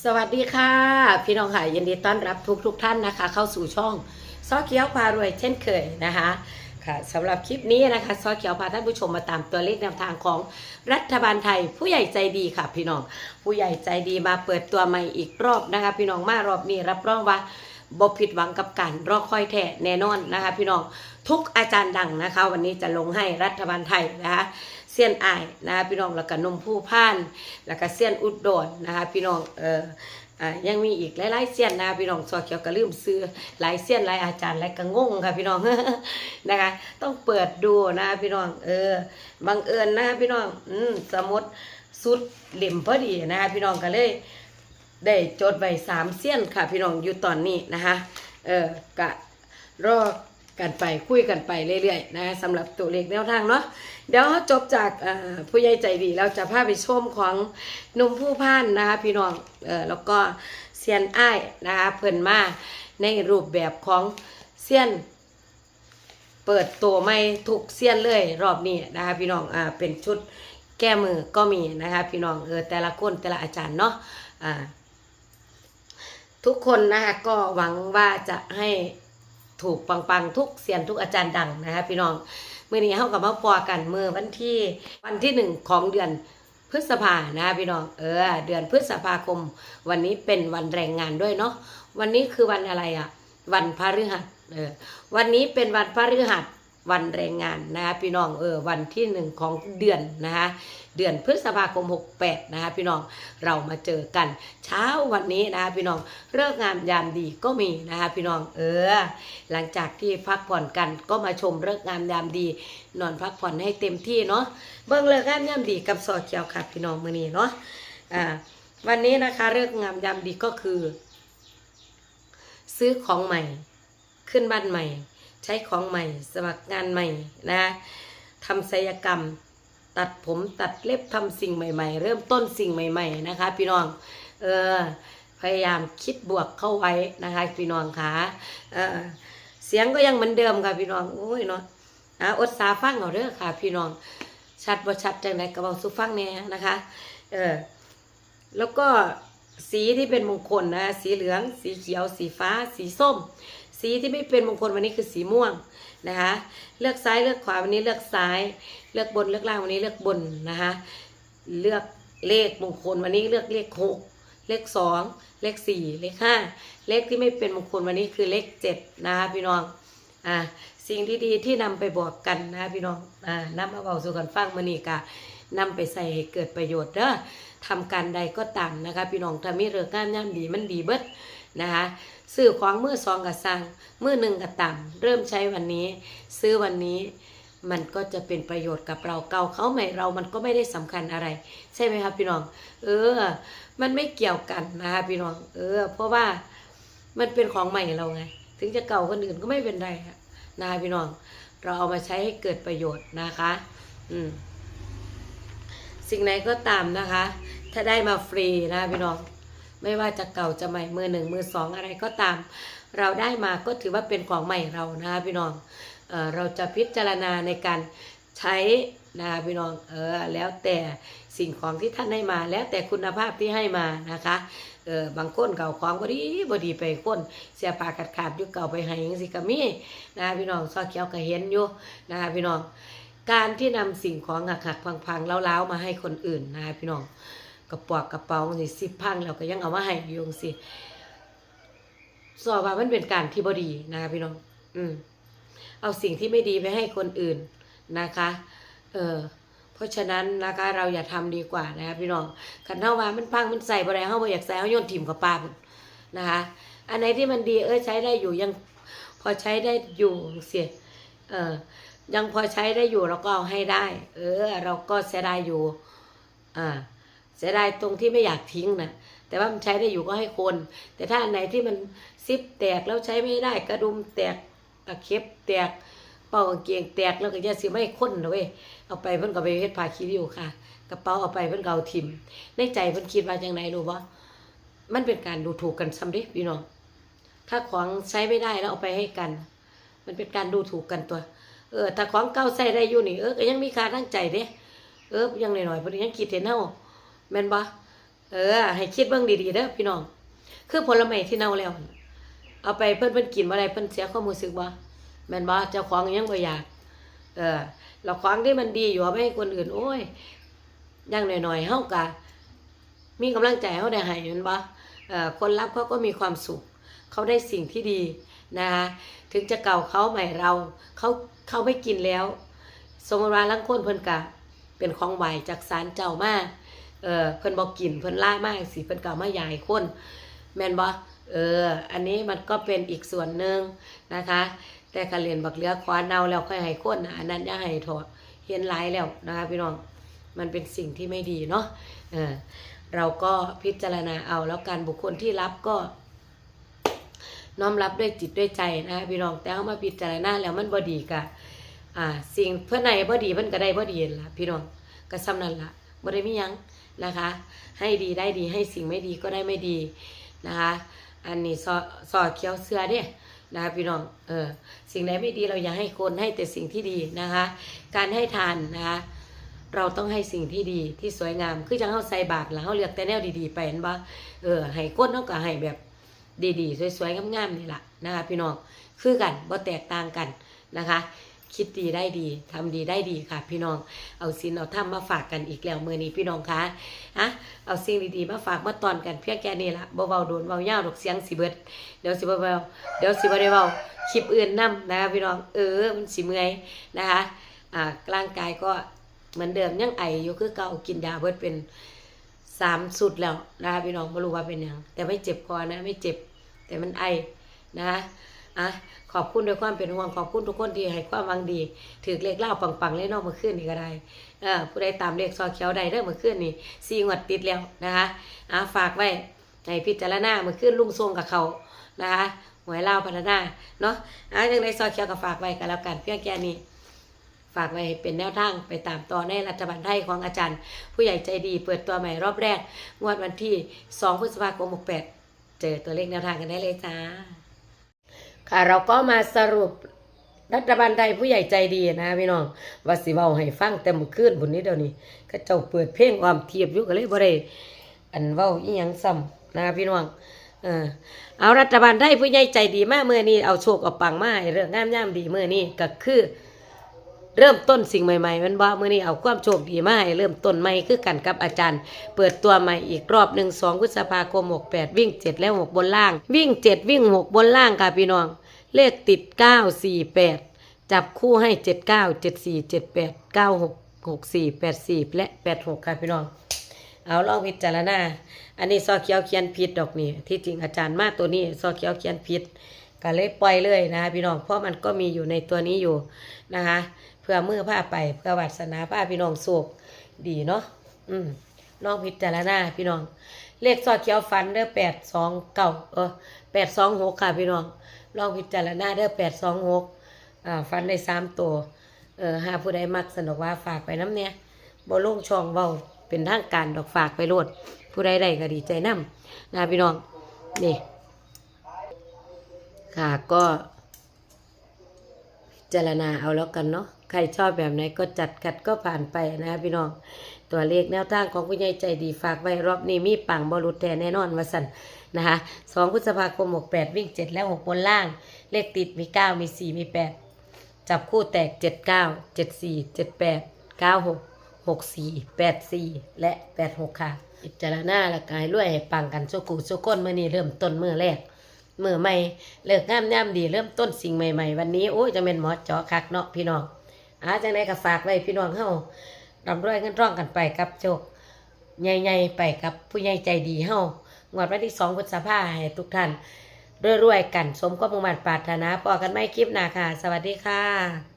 สวัสดีค่ะ พี่น้องค่ะยินดีต้อนรับทุกทุกท่านนะคะ เข้าสู่ช่องซอเขียวพารวยเช่นเคยนะคะค่ะสำหรับคลิปนี้นะคะซอเขียวพาท่านผู้ชมมาตามตัวเลขแนวทางของรัฐบาลไทย ผู้ใหญ่ใจดีค่ะพี่น้อง ผู้ใหญ่ใจดีมาเปิดตัวใหม่อีกรอบนะคะ พี่น้องมารอบนี้รับรองว่าบ่ผิดหวังกับการรอคอยแท้แน่นอนนะคะ พี่น้องทุกอาจารย์ดังนะคะ วันนี้จะลงให้รัฐบาลไทยนะคะ เซียนอายนะคะพี่น้องแล้วก็นมผู้พ่านแล้วก็เซียนอุดรนนะคะพี่น้องเอออ่ายังมีอีกหลายๆเซียนนะคะพี่น้องซอเขียวก็ลืมซื้อหลายเซียนหลายอาจารย์หลายก็งงค่ะพี่น้องนะคะ ต้องเปิดดูนะคะพี่น้องเออบังเอิญนะคะพี่น้องอืมสมุดสุดเหล่มพอดีนะคะพี่น้องก็เลย ได้จดไว้สามเซียนค่ะ พี่น้องอยู่ตอนนี้นะคะเออกะรอ กันไปคุยกันไปเรื่อยๆนะคะสำหรับตัวเลขแนวทางเนาะเดี๋ยวจบจากผู้ใหญ่ใจดีเราจะพาไปชมของนุ่มผู้พ่านนะคะพี่น้องเออแล้วก็เซียนอ้ายนะคะเพิ่นมาในรูปแบบของเซียนเปิดตัวไม่ทุกเซียนเลยรอบนี้นะคะพี่น้องอ่าเป็นชุดแก้มือก็มีนะคะพี่น้องเออแต่ละคนแต่ละอาจารย์เนาะอ่าทุกคนนะคะก็หวังว่าจะให้ ถูกปังๆ ทุกเสียนทุกอาจารย์ดังนะคะพี่น้องเมื่อนี้เข้ากับมาปอกันเมื่อวันที่วันที่หนึ่งของเดือนพฤษภานะคะพี่น้องเออ เดือนพฤษภาคม วันนี้เป็นวันแรงงานด้วยเนาะวันนี้คือวันอะไรอะ่ะ วันพฤหัสเออวันนี้เป็นวันพฤหัส วันแรงงานนะคะพี่น้องเออวันที่หนึ่งของเดือนนะคะเดือนพฤษภาคม 68 นะคะพี่น้องเรามาเจอกัน เช้าวันนี้นะคะพี่น้องเลิกงามยามดีก็มีนะคะพี่น้องเออ หลังจากที่พักผ่อนกันก็มาชมเลิกงามยามดี นอนพักผ่อนให้เต็มที่เนาะเบิ่งเลิกงามยามดีกับซอเขียวค่ะพี่น้องมือนี้เนาะอ่าวันนี้นะคะเลิกงามยามดีก็คือ ซื้อของใหม่ขึ้นบ้านใหม่ ใช้ของใหม่ สมัครงานใหม่นะทำศัลยกรรม ตัดผมตัดเล็บทำสิ่งใหม่ ๆ เริ่มต้นสิ่งใหม่ ๆ นะคะ พี่น้องเออพยายามคิดบวกเข้าไว้นะคะพี่น้องค่ะเออเสียงก็ยังเหมือนเดิมค่ะพี่น้องโอ้ยเนาะอะอดสาฟังเอาเด้อค่ะ พี่น้อง ชัดบ่ชัดจังไดก็เว้าสู่ฟังแหน่ยนะคะเออแล้วก็สีที่เป็นมงคลนะ สีเหลือง สีเขียว สีฟ้า สีส้ม สีที่ไม่เป็นมงคลวันนี้คือสีม่วงนะคะ เลือกซ้ายเลือกขวาวันนี้เลือกซ้าย เลือกบนเลือกล่างวันนี้เลือกบนนะคะ เลือกเลขมงคลวันนี้เลือกเลขหกเลขสองเลขสี่เลขห้าเลขที่ไม่เป็นมงคลวันนี้คือเลขเจ็ดนะคะพี่น้องอ่าสิ่งที่ดีที่นำไปบอกกันนะคะพี่น้องอ่านำมาเบาสู่กันฟังมานี่กะนำไปใส่ให้เกิดประโยชน์เด้อทำการใดก็ตามนะคะ พี่น้องถ้ามีเรื่องงานย่ำดีมันดีเบิด นะคะซื้อของมือสองกับสั่งมือหนึ่งกับต่ำเริ่มใช้วันนี้ ซื้อวันนี้มันก็จะเป็นประโยชน์กับเราเก่าเขาใหม่เรามันก็ไม่ได้สำคัญอะไร ใช่ไหมครับพี่น้อง เออ มันไม่เกี่ยวกันนะคะพี่น้อง เออ เพราะว่ามันเป็นของใหม่เราไง ถึงจะเก่าคนอื่นก็ไม่เป็นไรนะคะพี่น้อง เราเอามาใช้ให้เกิดประโยชน์นะคะ อืมสิ่งไหนก็ตามนะคะ ถ้าได้มาฟรีนะคะพี่น้อง ไม่ว่าจะเก่าจะใหม่มือหนึ่งมือสองอะไรก็ตาม เราได้มาก็ถือว่าเป็นของใหม่เรานะคะพี่น้องเออเราจะพิจารณาในการใช้นะคะพี่น้องเออแล้วแต่สิ่งของที่ท่านให้มา แล้วแต่คุณภาพที่ให้มานะคะเออบางคนเก่าของบดีบดีไปคนเสียปากขาดขาดๆยู่เก่าไปให้ยังสิกะมีนะคะพี่น้องซอเขียวก็เห็นอยู่นะคะพี่น้องการที่นำสิ่งของหักหักพังๆเล้าๆมาให้คนอื่นนะคะพี่น้อง กระปอกกระเป๋าสิสิพังเราก็ยังเอามาให้อยู่สิสอบว่ามันเป็นการที่บดีนะคะพี่น้อง อืม เอาสิ่งที่ไม่ดีไปให้คนอื่นนะคะ เออเพราะฉะนั้นนะคะเราอย่าทำดีกว่านะคะพี่น้องขันเท่าว่ามันพังมันใส่บะไรเฮาบ่อยากใส่เฮาโยนถิ่มกับปลาพุ่นนะคะ อันไหนที่มันดีเออใช้ได้อยู่ยังพอใช้ได้อยู่เสียเออยังพอใช้ได้อยู่เราก็เอาให้ได้ เออ เราก็เสียดายอยู่ อ่า เสียดายตรงที่ไม่อยากทิ้งนะแต่ว่ามันใช้ได้อยู่ก็ให้คน แต่ถ้าอันไหนที่มันซิปแตกแล้วใช้ไม่ได้กระดุมแตกตะเข็บแตกเป่ากางเกงแตกแล้วก็อย่าสิไม่ค้นนะเว้ยเอาไปเพิ่นก็ไปเฮ็ดผ้าคีริ้วค่ะ กระเป๋าเอาไปเพิ่นก็เอาทิมในใจเพิ่นคิดว่าจังไดรู้บ่มันเป็นการดูถูกกันซ้ำด้พี่น้องถ้าของใช้ไม่ได้แล้วเอาไปให้กัน มันเป็นการดูถูกกันตัว เออถ้าของเก่าใช้ได้อยู่นี่เออก็ยังมีค่าทั้งใจเด้เออยังหน่อยๆเพิ่นยังคิดเห็นเฮา แม่นบ่เเออ ให้คิดเบิ่งดีๆเด้อพี่น้อง คือผลไม้ที่เน่าแล้ว เอาไปเพิ่นเพิ่นกินบ่ได้เพิ่นเสียความรู้สึกบ่แม่นบ่เจ้าของยังบ่อยาก เออแล้วของที่มันดีอยู่เอาไปให้คนอื่น โอ้ยอย่างน้อยๆเฮาก็มีกำลังใจเฮาได้ให้แม่นบ่เออคนรับเขาก็มีความสุข เขาได้สิ่งที่ดีนะคะถึงจะเก่าเขาใหม่เราเขาเขาไม่กินแล้ว สมมติว่าลังคนเพิ่นกะเป็นของไหวจากศาลเจ้ามา เออเพิ่นบอกกินเพิ่นล่ามากสิเพิ่นเก่ามายายคนแมนบ่เออ อันนี้มันก็เป็นอีกส่วนหนึ่งนะคะ แต่กะเรียนบักเลือคว้าเนาแล้วค่อยให้คนนะอันนั้นอย่าให้ถอดเห็นหลายแล้วนะคะพี่น้องมันเป็นสิ่งที่ไม่ดีเนาะเออเราก็พิจารณาเอาแล้วกันบุคคลที่รับก็ น้อมรับด้วยจิตด้วยใจนะคะพี่น้องแต่เอามาพิจารณาแล้วมันบ่ดีกะอ่า สิ่งเพื่อนในบ่ดีเพิ่นก็ได้บ่ดีนั่นล่ะพี่น้องก็ซ้ำนั่นละบ่ได้มียัง นะคะ ให้ดีได้ดีให้สิ่งไม่ดีก็ได้ไม่ดีนะคะ อันนี้ซอซอเขียวเสื้อเด้นะคะพี่น้องเออสิ่งใดไม่ดีเราอย่าให้คนให้แต่สิ่งที่ดีนะคะ การให้ทานนะคะเราต้องให้สิ่งที่ดีที่สวยงาม คือจังเฮาใส่บาตรแล้วเฮาเลือกแต่แนวดีๆไปเห็นบ่เออให้คนเฮาก็ให้แบบดีๆ สวยๆงามๆนี่แหละนะคะพี่น้องคือกันบ่แตกต่างกันนะคะ คิดดีได้ดีทำดีได้ดีค่ะ พี่น้อง เอาสินเอาธรรมาฝากกันอีกแล้วมื้อนี้พี่น้องคะอะเอาสิ่งดีๆมาฝากมาตอนกันเพียงแค่นี้ละบ่เว้าโดนเว้ายาดอกเสียงสิเบิดเดี๋ยวสิบ่เว้าเดี๋ยวสิบ่ได้เว้าคลิปอื่นนํนะคะพี่น้องเออมันสิเมื่อยนะคะอ่าร่างกายก็เหมือนเดิมยังไออยู่คือเก่ากินยาเบิดเป็นสามสุดแล้วนะคะพี่น้องไม่รู้ว่าเป็นยังแต่ไม่เจ็บคอนะ ไม่เจ็บแต่มันไอนะคะ อะขอบคุณด้วยความเป็นห่วงขอบคุณทุกคนที่ให้ความหวังดีถือเลขเล่าปังๆเล่นนอกมื่อคืนนี่ก็ได้เออผู้ใดตามเลขซอเขียวใดเด้อเมื่อคืนนี่สี่งวดติดแล้วนะคะอะฝากไว้ในพิจารณามื่อคืนลุงทรงกับเขานะคะหวยเล่าพัฒนาเนาะอะยังไงซอเขียวก็ฝากไว้กันแล้วกันเพียงแค่นี้ฝากไว้เป็นแนวทางไปตามต่อในรัฐบาลไทยของอาจารย์ ผู้ใหญ่ใจดีเปิดตัวใหม่รอบแรก งวดวันที่ 2 พฤษภาคม 68 เจอตัวเลขแนวทางกันได้เลยจ้า ค่ะเราก็มาสรุปรัฐบาลไทยผู้ใหญ่ใจดีนะพี่น้องว่าสิเว้าให้ฟังแต่มื้อคืนบุญนี้เดี๋ยวนี้ก็เจ้าเปิดเพลงความเทียบอยู่ก็เลยบ่ได้อันเว้าอีหยังซ้ำนะพี่น้องเออเอารัฐบาลไทยผู้ใหญ่ใจดีมากเมื้อนี้เอาโชคเอาปังมาให้เรื่องงามยามดีเมื้อนี้ก็คือ เริ่มต้นสิ่งใหม่ๆมันว่ามื่อนี้เอาความโชคดีมาให้เริ่มต้นใหม่คือกันกับอาจารย์ เปิดตัวใหม่อีกรอบหนึ่งสองพฤษภาคมหกแปดวิ่งเจ็ดแล้วหกบนล่าง วิ่งเจ็ดวิ่งหกบนล่างค่ะพี่น้อง เลขติดเก้าสี่แปดจับคู่ให้เจ็ดเก้าเจ็ดสี่เจ็ดแปดเก้าหกหกสี่แปดสี่และแปดหกค่ะพี่น้อง เอาลองพิจารณา อันนี้ซอเขียวเขียนผิดดอกนี่ที่จริงอาจารย์มาตัวนี้ซอเขียวเขียนผิดก็เลยปล่อยเลยนะคะพี่น้องเพราะมันก็มีอยู่ในตัวนี้อยู่นะคะเพื่อมือผ้าไปเพื่อวัสนาผ้าพี่น้องโศกดีเนาะอืมลองพิจารณาพี่น้อง เลขซอเขียวฟันเด้อแปดสองเก้าเออแปดสองหกค่ะพี่น้อง ลองพิจารณาเด้อแปดสองหกอ่าฟันได้สามตัว เออหาผู้ใดมักสนุกว่าฝากไปน้ำเนี่ยบ่ลงช่องเบาเป็นทางการดอกฝากไปโลด ผู้ใดได้ก็ดีใจน้ำนะพี่น้อง นี่ ค่ะก็พิจารณาเอาแล้วกันเนาะใครชอบแบบไหนก็จัดขัดก็ผ่านไปนะพี่น้อง ตัวเลขแนวทางของผู้ใหญ่ใจดีฝากไว้รอบนี้มีปังบอลุดแทนแน่นอนวาสัน นะคะสองพฤษภาคมหกแปดวิ่งเจ็ดแล้วหกบนล่าง เลขติดมีเก้ามีสี่มีแปดจับคู่แตกเจ็ดเก้าเจ็ดสี่เจ็ดแปดเก้าหกหกสี่แปดสี่และแปดหกค่ะพิจารณาละกายรวยให้ปังกันสุกุสุก้นเมื่อนี้เริ่มต้นเมื่อแรกเมื่อใหม่เลิกงามย่ำดีเริ่มต้นสิ่งใหม่ ๆ วันนี้โอ้ยจะเป็นหมอจาะคักเนาะพี่น้องอาจังไดก็ฝากไว้พี่น้องเฮารำรวยเงินร่องกันไปกับโชคใหญ่ๆไปกับผู้ใหญ่ใจดีเฮา งวดวันที่สองพฤษภาให้ทุกท่านรวยๆกัน สมความมุ่งมั่นปรารถนาพอกันไม่คลิปหนาค่ะ สวัสดีค่ะ